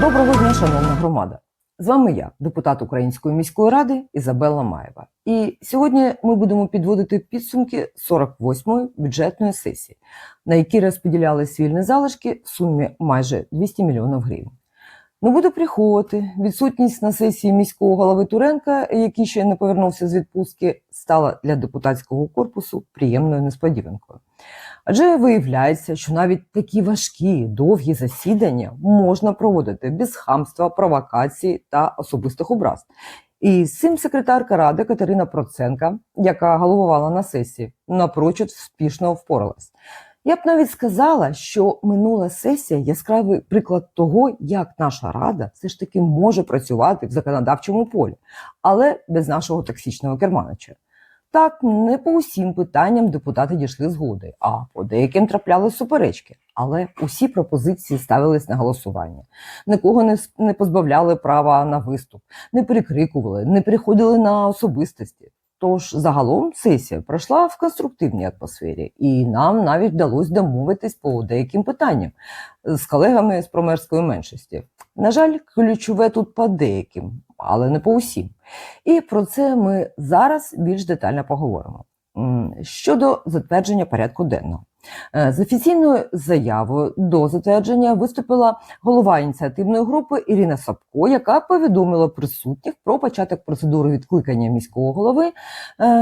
Доброго дня, шановна громада. З вами я, депутат Української міської ради Ізабелла Маєва. І сьогодні ми будемо підводити підсумки 48-ї бюджетної сесії, на якій розподілялись вільні залишки в сумі майже 200 мільйонів гривень. Не буду приховувати, відсутність на сесії міського голови Туренка, який ще не повернувся з відпустки, стала для депутатського корпусу приємною несподіванкою. Адже виявляється, що навіть такі важкі, довгі засідання можна проводити без хамства, провокацій та особистих образ. І з цим секретарка ради Катерина Проценка, яка головувала на сесії, напрочуд успішно впоралась. Я б навіть сказала, що минула сесія яскравий приклад того, як наша рада все ж таки може працювати в законодавчому полі, але без нашого токсичного керманича. Так, не по усім питанням депутати дійшли згоди, а по деяким трапляли суперечки. Але усі пропозиції ставились на голосування. Нікого не, не позбавляли права на виступ, не перекрикували, не переходили на особистості. Тож загалом сесія пройшла в конструктивній атмосфері, і нам навіть вдалося домовитись по деяким питанням з колегами з промерської меншості. На жаль, ключове тут по деяким, але не по усім. І про це ми зараз більш детально поговоримо. Щодо затвердження порядку денного. Е, З офіційною заявою до затвердження виступила голова ініціативної групи Ірина Сапко, яка повідомила присутніх про початок процедури відкликання міського голови е,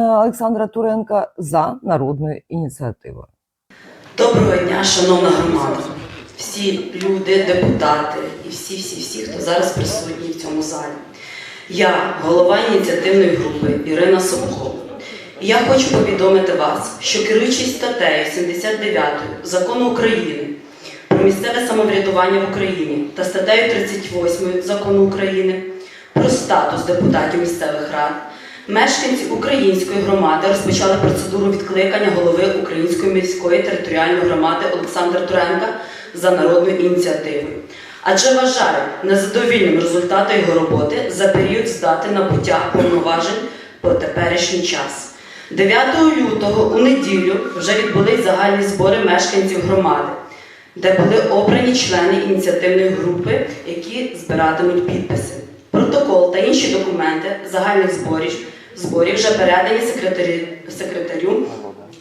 Олександра Туренка за народною ініціативою. Доброго дня, шановна громада, всі люди, депутати і всі, всі, всі, хто зараз присутні в цьому залі. Я голова ініціативної групи Ірина Собко. Я хочу повідомити вас, що керуючись статтею 79 закону України про місцеве самоврядування в Україні та статтею 38 закону України про статус депутатів місцевих рад, мешканці української громади розпочали процедуру відкликання голови Української міської територіальної громади Олександра Туренка за народною ініціативою. Адже вважають незадовільним результатом його роботи за період здати набуття повноважень по теперішній час. 9 лютого у неділю вже відбулись загальні збори мешканців громади, де були обрані члени ініціативної групи, які збиратимуть підписи. Протокол та інші документи загальних зборів, зборів вже передані секретарі, секретарю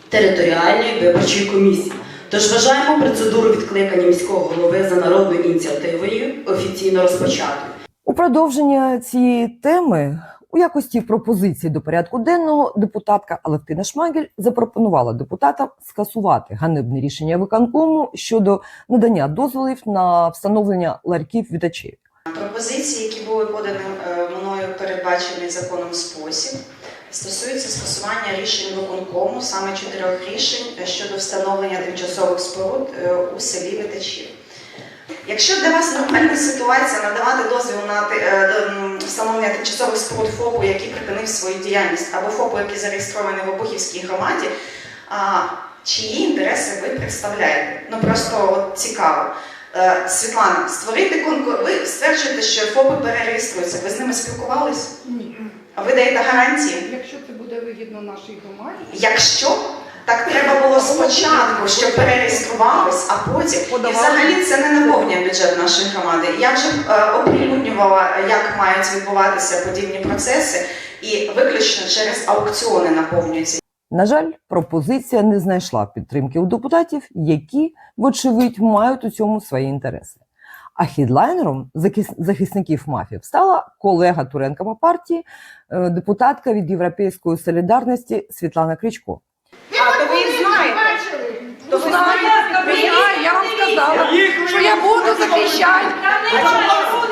територіальної виборчої комісії. Тож вважаємо процедуру відкликання міського голови за народною ініціативою офіційно розпочатою. У продовження цієї теми у якості пропозиції до порядку денного депутатка Алевтина Шмагель запропонувала депутатам скасувати ганебне рішення виконкому щодо надання дозволів на встановлення ларьків вітачів. Пропозиції, які були подані е, мною передбачений законом спосіб, стосуються скасування рішень виконкому, саме чотирьох рішень е, щодо встановлення тимчасових споруд е, у селі Витачів. Якщо для вас нормальна ситуація надавати дозвіл на встановлення тимчасових споруд ФОПу, який припинив свою діяльність, або ФОПу, який зареєстрований в Обухівській громаді, а, чиї інтереси ви представляєте? Ну просто от цікаво. Е, Світлана, створити конкурс. Ви стверджуєте, що ФОПи перереєструються. Ви з ними спілкувались? Ні. А ви даєте гарантії? Якщо це буде вигідно нашій громаді, Якщо так треба було спочатку, щоб перереєструвались, а потім і взагалі це не наповнює бюджет нашої громади. Я вже е, оприлюднювала, як мають відбуватися подібні процеси, і виключно через аукціони наповнюються. На жаль, пропозиція не знайшла підтримки у депутатів, які, вочевидь, мають у цьому свої інтереси. А хідлайнером захисників мафів стала колега Туренка по партії, е, депутатка від Європейської солідарності Світлана Кричко. А то ви їх знаєте? То ви знаєте? я, я вам сказала, що я буду захищати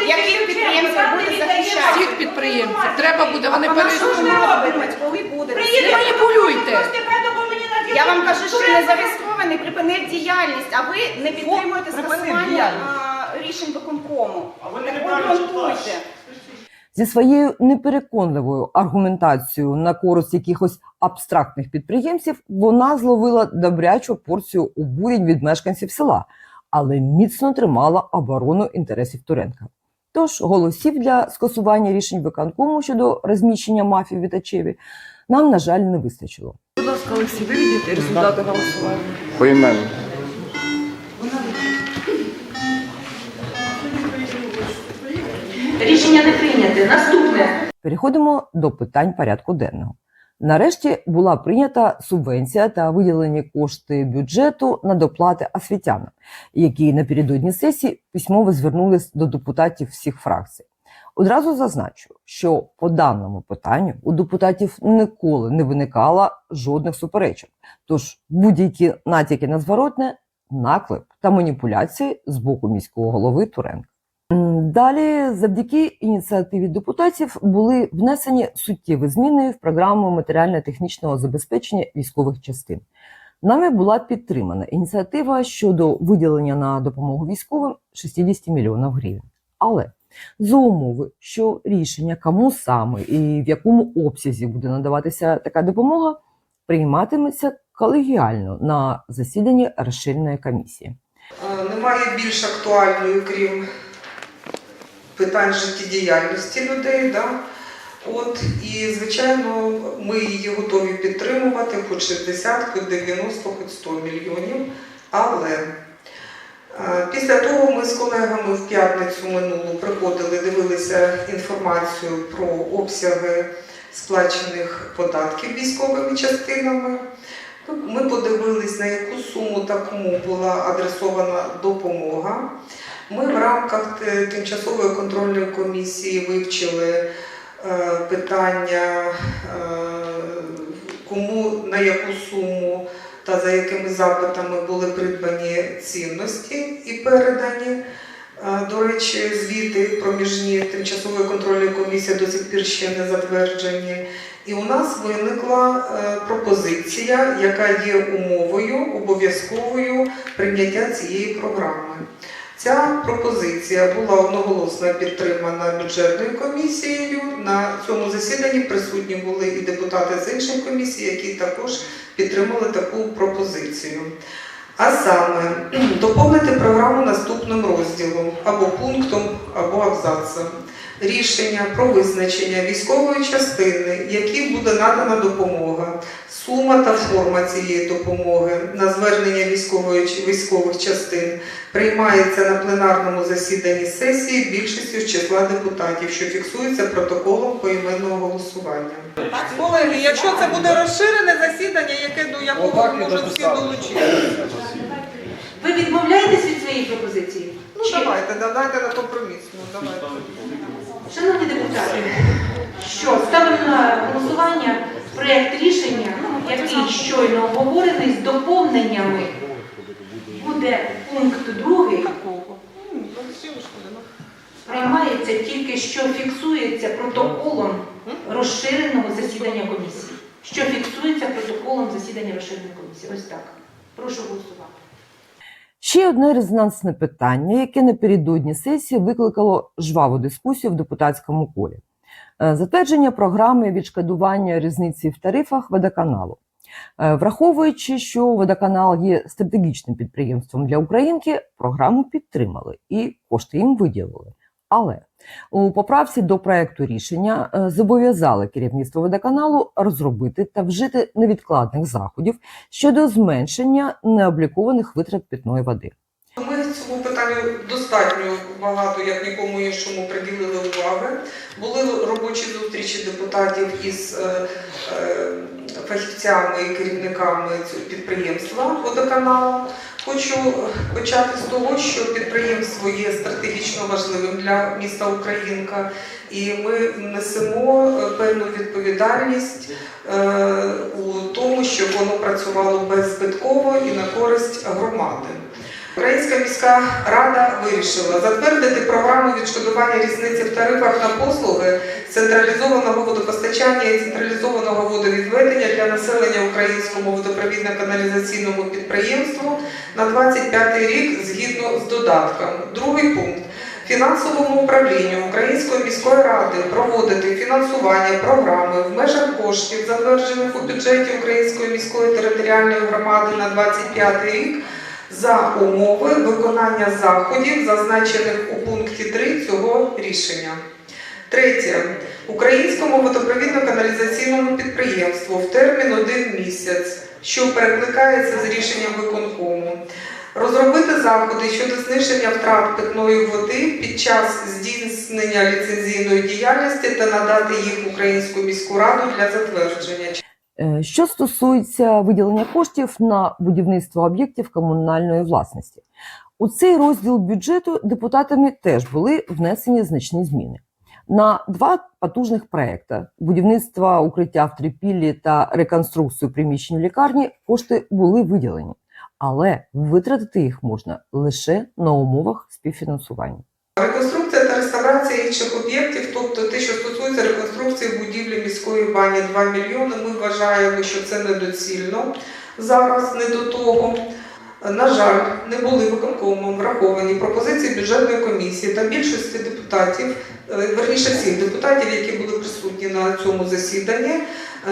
Яких підприємців буде захищати? всіх підприємців. Треба буде, вони перейдуть. коли буде? Не маніпулюйте. Я вам кажу, що не зареєстрований, припинив діяльність, а ви не підтримуєте скасування а, рішень виконкому. А ви не обґрунтуйте. Зі своєю непереконливою аргументацією на користь якихось абстрактних підприємців вона зловила добрячу порцію обурень від мешканців села, але міцно тримала оборону інтересів Туренка. Тож голосів для скасування рішень виконкому щодо розміщення мафії в Вітачеві нам, на жаль, не вистачило. Будь ласка, Олексій, виведіть результати голосування. Поіменно. Рішення не прийняте. Наступне. Переходимо до питань порядку денного. Нарешті була прийнята субвенція та виділені кошти бюджету на доплати освітянам, які напередодні сесії письмово звернулись до депутатів всіх фракцій. Одразу зазначу, що по даному питанню у депутатів ніколи не виникало жодних суперечок. Тож будь-які натяки на зворотне, наклеп та маніпуляції з боку міського голови Туренка. Далі, завдяки ініціативі депутатів, були внесені суттєві зміни в програму матеріально-технічного забезпечення військових частин. Нами була підтримана ініціатива щодо виділення на допомогу військовим 60 мільйонів гривень. Але за умови, що рішення, кому саме і в якому обсязі буде надаватися така допомога, прийматиметься колегіально на засіданні розширеної комісії. Е, Немає більш актуальної, крім питань життєдіяльності людей. Да? От, і, звичайно, ми її готові підтримувати, хоч 60, хоч 90, хоч 100 мільйонів. Але після того ми з колегами в п'ятницю минулу приходили, дивилися інформацію про обсяги сплачених податків військовими частинами. Ми подивились, на яку суму та кому була адресована допомога. Ми в рамках е, тимчасової контрольної комісії вивчили е, питання, е, кому на яку суму та за якими запитами були придбані цінності і передані. До речі, звіти проміжні тимчасової контрольної комісії до сих пір ще не затверджені. І у нас виникла пропозиція, яка є умовою обов'язковою прийняття цієї програми. Ця пропозиція була одноголосно підтримана бюджетною комісією. На цьому засіданні присутні були і депутати з інших комісій, які також підтримали таку пропозицію. А саме доповнити програму наступним розділом або пунктом, або абзацем. Рішення про визначення військової частини, якій буде надана допомога, сума та форма цієї допомоги на звернення військової чи військових частин приймається на пленарному засіданні сесії більшістю з числа депутатів, що фіксується протоколом поіменного голосування. Колеги, якщо це буде розширене засідання, яке до якого можуть всі долучитися. Ви відмовляєтесь від своєї пропозиції? Ну Чи- давайте, давайте на компромісну. Давайте. Шановні депутати, що ставимо на голосування проєкт рішення, який щойно обговорений з доповненнями. Буде пункт другий, приймається тільки що фіксується протоколом розширеного засідання комісії. Що фіксується протоколом засідання розширеної комісії. Ось так. Прошу голосувати. Ще одне резонансне питання, яке напередодні сесії викликало жваву дискусію в депутатському колі. Е, Затвердження програми відшкодування різниці в тарифах водоканалу. Е, Враховуючи, що водоканал є стратегічним підприємством для Українки, програму підтримали і кошти їм виділили. Але у поправці до проекту рішення е, зобов'язали керівництво водоканалу розробити та вжити невідкладних заходів щодо зменшення необлікованих витрат питної води. Цьому питанню достатньо багато, як нікому іншому, приділили уваги. Були робочі зустрічі депутатів із е, е, фахівцями і керівниками цього підприємства водоканалу. Хочу почати з того, що підприємство є стратегічно важливим для міста Українка, і ми несемо е, певну відповідальність у тому, щоб воно працювало беззбитково і на користь громади. Українська міська рада вирішила затвердити програму відшкодування різниці в тарифах на послуги централізованого водопостачання і централізованого водовідведення для населення українському водопровідно-каналізаційному підприємству на 25 рік згідно з додатком. Другий пункт. Фінансовому управлінню Української міської ради проводити фінансування програми в межах коштів, затверджених у бюджеті Української міської територіальної громади на 25 рік за умови виконання заходів, зазначених у пункті 3 цього рішення. Третє. Українському водопровідно-каналізаційному підприємству в термін один місяць, що перекликається з рішенням виконкому, Розробити заходи щодо зниження втрат питної води під час здійснення ліцензійної діяльності та надати їх в Українську міську раду для затвердження. Е, Що стосується виділення коштів на будівництво об'єктів комунальної власності, у цей розділ бюджету депутатами теж були внесені значні зміни. На два потужних проекти будівництва укриття в Трипіллі та реконструкцію приміщень лікарні кошти були виділені, але витратити їх можна лише на умовах співфінансування. Реставрація інших об'єктів, тобто те, що стосується реконструкції будівлі міської бані 2 мільйони, ми вважаємо, що це недоцільно зараз, не до того. На жаль, не були виконкомом враховані пропозиції бюджетної комісії та більшості депутатів, е, верніше всіх депутатів, які були присутні на цьому засіданні.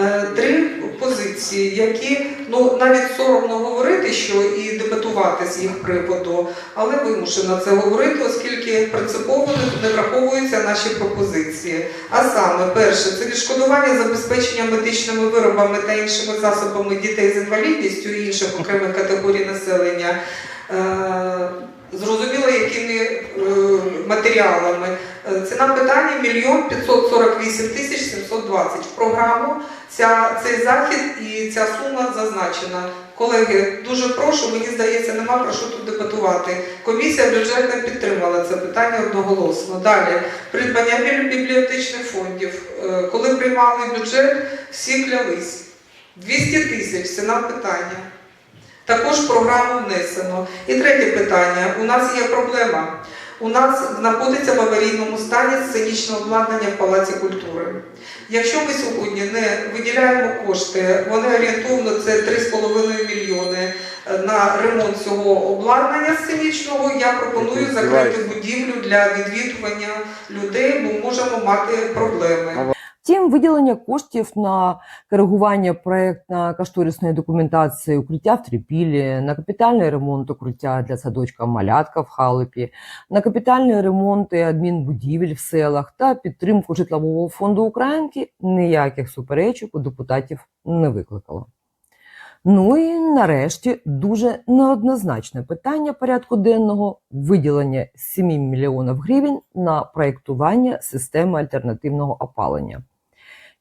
Е, Три позиції, які ну навіть соромно говорити, що і дебатувати з їх приводу, але вимушена це говорити, оскільки принципово не- враховуються наші пропозиції. А саме, перше, це відшкодування забезпечення медичними виробами та іншими засобами дітей з інвалідністю і інших окремих категорій населення. Зрозуміло, якими е, матеріалами. Е, Ціна питання мільйон 548 тисяч 720. В програму ця, цей захід і ця сума зазначена. Колеги, дуже прошу, мені здається, нема про що тут дебатувати. Комісія бюджетна підтримала це питання одноголосно. Далі, придбання бібліотечних фондів. Е, Коли приймали бюджет, всі клялись. 200 тисяч ціна питання. Також в програму внесено. І третє питання. У нас є проблема. У нас знаходиться в аварійному стані сценічне обладнання в Палаці культури. Якщо ми сьогодні не виділяємо кошти, вони орієнтовно це 3,5 мільйони е, на ремонт цього обладнання сценічного, я пропоную закрити будівлю для відвідування людей, бо можемо мати проблеми. Втім, виділення коштів на коригування проєктно-кошторисної документації укриття в Трипілі, на капітальний ремонт укриття для садочка Малятка в Халипі, на капітальний ремонт і адмінбудівель в селах та підтримку житлового фонду Українки ніяких суперечок у депутатів не викликало. Ну і нарешті дуже неоднозначне питання порядку денного виділення 7 мільйонів гривень на проєктування системи альтернативного опалення.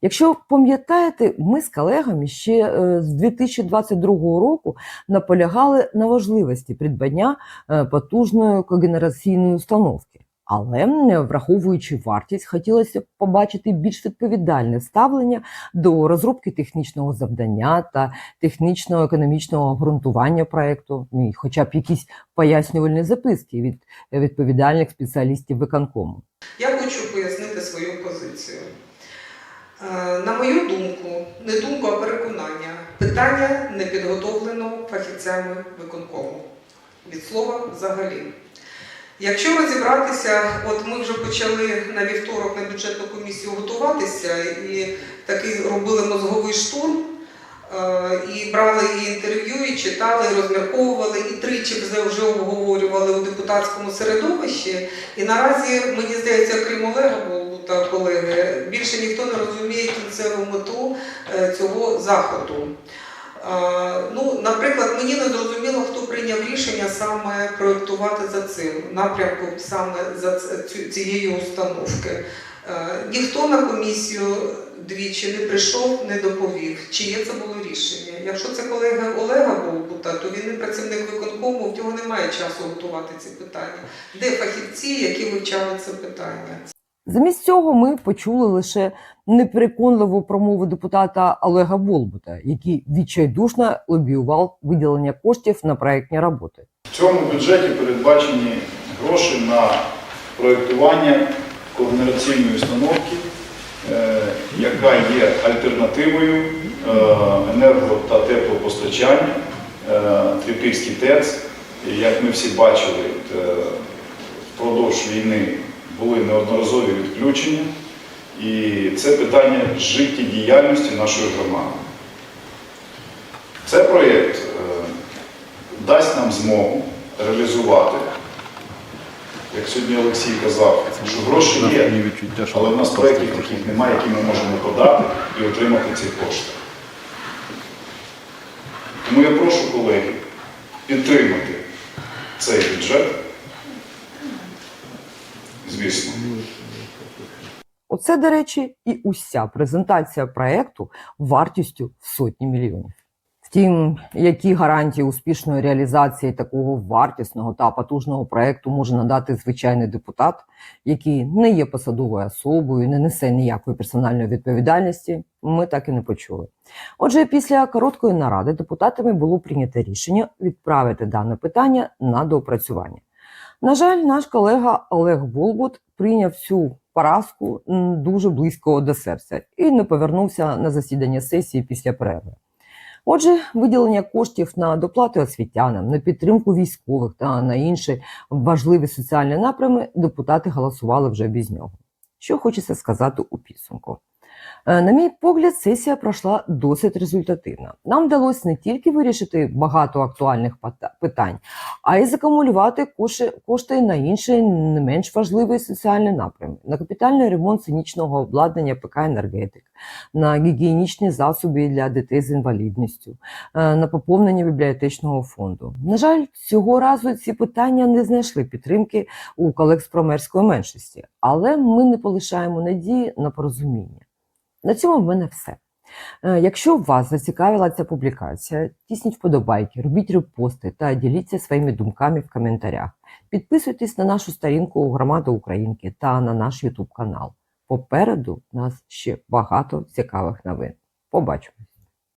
Якщо пам'ятаєте, ми з колегами ще е, з 2022 року наполягали на важливості придбання е, потужної когенераційної установки. Але враховуючи вартість, хотілося б побачити більш відповідальне ставлення до розробки технічного завдання та технічного економічного обґрунтування проекту, ну, і хоча б якісь пояснювальні записки від відповідальних спеціалістів виконкому. Я хочу пояснити свою позицію. Е, На мою думку, не думку, а переконання, питання не підготовлено фахівцями виконкому. Від слова взагалі. Якщо розібратися, от ми вже почали на вівторок на бюджетну комісію готуватися і такий робили мозговий штурм, е, і брали і інтерв'ю, і читали, і розмірковували, і тричі вже обговорювали у депутатському середовищі. І наразі, мені здається, крім Олега Болбута, колеги, більше ніхто не розуміє кінцеву мету е, цього заходу. Е, Ну, наприклад, мені не зрозуміло, хто прийняв рішення саме проєктувати за цим напрямком, саме за цієї установки. Е, Ніхто на комісію двічі не прийшов, не доповів, чиє це було рішення. Якщо це колега Олега Болбута, то він не працівник виконкому, в нього немає часу готувати ці питання. Де фахівці, які вивчали це питання? Замість цього ми почули лише непереконливу промову депутата Олега Болбута, який відчайдушно лобіював виділення коштів на проєктні роботи. В цьому бюджеті передбачені гроші на проєктування когенераційної установки, е, яка є альтернативою е, енерго та теплопостачання е, Трипільський ТЕЦ. Як ми всі бачили, впродовж війни були неодноразові відключення. І це питання життєдіяльності нашої громади. Цей проєкт е, дасть нам змогу реалізувати, як сьогодні Олексій казав, що гроші є, але в нас проєктів таких немає, які ми можемо подати і отримати ці кошти. Тому я прошу колеги підтримати цей бюджет, Оце, до речі, і уся презентація проекту вартістю в сотні мільйонів. Втім, які гарантії успішної реалізації такого вартісного та потужного проекту може надати звичайний депутат, який не є посадовою особою, не несе ніякої персональної відповідальності, ми так і не почули. Отже, після короткої наради депутатами було прийнято рішення відправити дане питання на доопрацювання. На жаль, наш колега Олег Болбут прийняв цю поразку дуже близько до серця і не повернувся на засідання сесії після перерви. Отже, виділення коштів на доплати освітянам, на підтримку військових та на інші важливі соціальні напрями депутати голосували вже без нього. Що хочеться сказати у підсумку. Е, На мій погляд, сесія пройшла досить результативно. Нам вдалося не тільки вирішити багато актуальних питань, а й закумулювати кошти на інші не менш важливі соціальні напрями: на капітальний ремонт цинічного обладнання ПК енергетик, на гігієнічні засоби для дітей з інвалідністю, е, на поповнення бібліотечного фонду. На жаль, цього разу ці питання не знайшли підтримки у колег з промерської меншості, але ми не полишаємо надії на порозуміння. На цьому в мене все. Е, Якщо вас зацікавила ця публікація, тисніть вподобайки, робіть репости та діліться своїми думками в коментарях. Підписуйтесь на нашу сторінку Громада Українки та на наш Ютуб канал. Попереду нас ще багато цікавих новин. Побачимось!